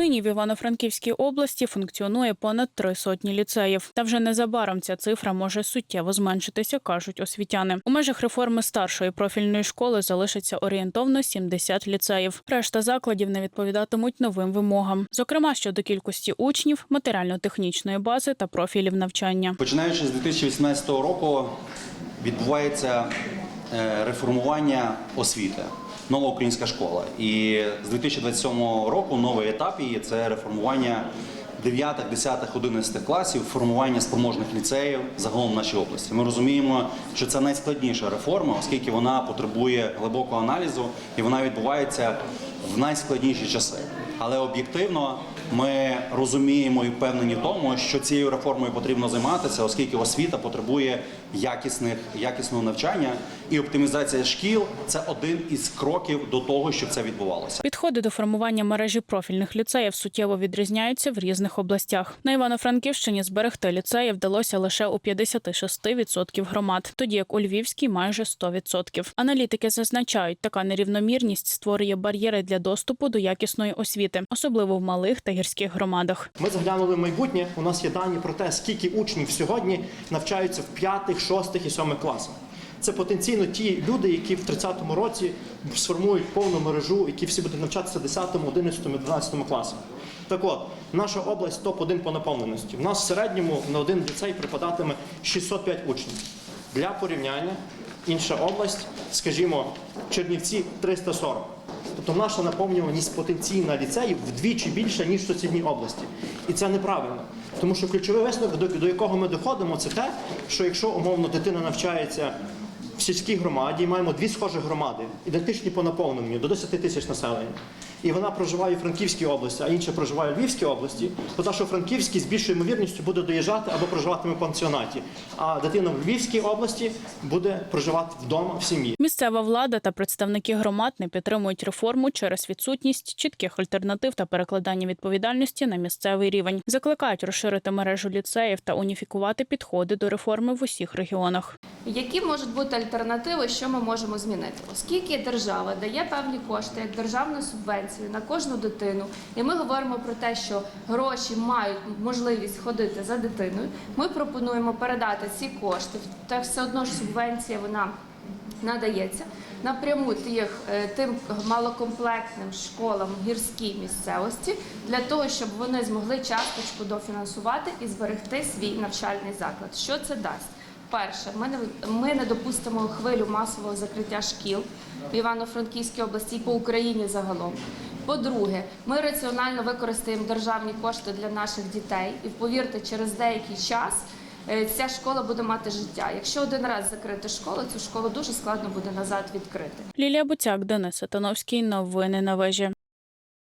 Нині в Івано-Франківській області функціонує понад три сотні ліцеїв. Та вже незабаром ця цифра може суттєво зменшитися, кажуть освітяни. У межах реформи старшої профільної школи залишиться орієнтовно 70 ліцеїв. Решта закладів не відповідатимуть новим вимогам, зокрема щодо кількості учнів, матеріально-технічної бази та профілів навчання. Починаючи з 2018 року відбувається е, реформування освіти. Нова українська школа. І з 2027 року новий етап її це реформування 9, 10, 11 класів, формування спроможних ліцеїв загалом в нашій області. Ми розуміємо, що це найскладніша реформа, оскільки вона потребує глибокого аналізу і вона відбувається в найскладніші часи. Але об'єктивно ми розуміємо і впевнені в тому, що цією реформою потрібно займатися, оскільки освіта потребує якісних якісного навчання, і оптимізація шкіл це один із кроків до того, щоб це відбувалося. Підходи до формування мережі профільних ліцеїв суттєво відрізняються в різних областях. На Івано-Франківщині зберегти ліцеї вдалося лише у 56% громад, тоді як у Львівській майже 100%. Аналітики зазначають, така нерівномірність створює бар'єри для доступу до якісної освіти, особливо в малих та гірських громадах. Ми заглянули в майбутнє. У нас є дані про те, скільки учнів сьогодні навчаються в п'ятих, шостих і сьомих класах. Це потенційно ті люди, які в 30-му році сформують повну мережу, які всі будуть навчатися в 10, 11 і 12 класах. Так от, наша область топ-1 по наповненості. У нас в середньому на один ліцей припадатиме 605 учнів. Для порівняння інша область, скажімо, Чернівці 340. Тобто наша наповнюваність потенційна ліцеїв вдвічі більша, ніж в сусідній області. І це неправильно. Тому що ключовий висновок, до, до якого ми доходимо, це те, що якщо умовно дитина навчається в сільській громаді, і маємо дві схожі громади, ідентичні по наповненню, до 10 тисяч населення. І вона проживає у Франківській області, а інша проживає у Львівській області, то та, що у Франківській з більшою ймовірністю буде доїжджати або проживатиме в пансіонаті, а дитина в Львівській області буде проживати вдома в сім'ї. Місцева влада та представники громад не підтримують реформу через відсутність чітких альтернатив та перекладання відповідальності на місцевий рівень. Закликають розширити мережу ліцеїв та уніфікувати підходи до реформи в усіх регіонах. Які можуть бути альтернативи, що ми можемо змінити? Оскільки держава дає певні кошти як державну субвенцію на кожну дитину, і ми говоримо про те, що гроші мають можливість ходити за дитиною. Ми пропонуємо передати ці кошти. Та все одно ж субвенція вона надається напряму тих, е, тим малокомплектним школам гірській місцевості для того, щоб вони змогли часточку дофінансувати і зберегти свій навчальний заклад. Що це дасть? Перше, ми не ми не допустимо хвилю масового закриття шкіл в Івано-Франківській області і по Україні загалом. По-друге, ми раціонально використаємо державні кошти для наших дітей, і повірте, через деякий час е, ця школа буде мати життя. Якщо один раз закрити школу, цю школу дуже складно буде назад відкрити. Лілія Буцяк, Денис Сатановський. Новини на вежі.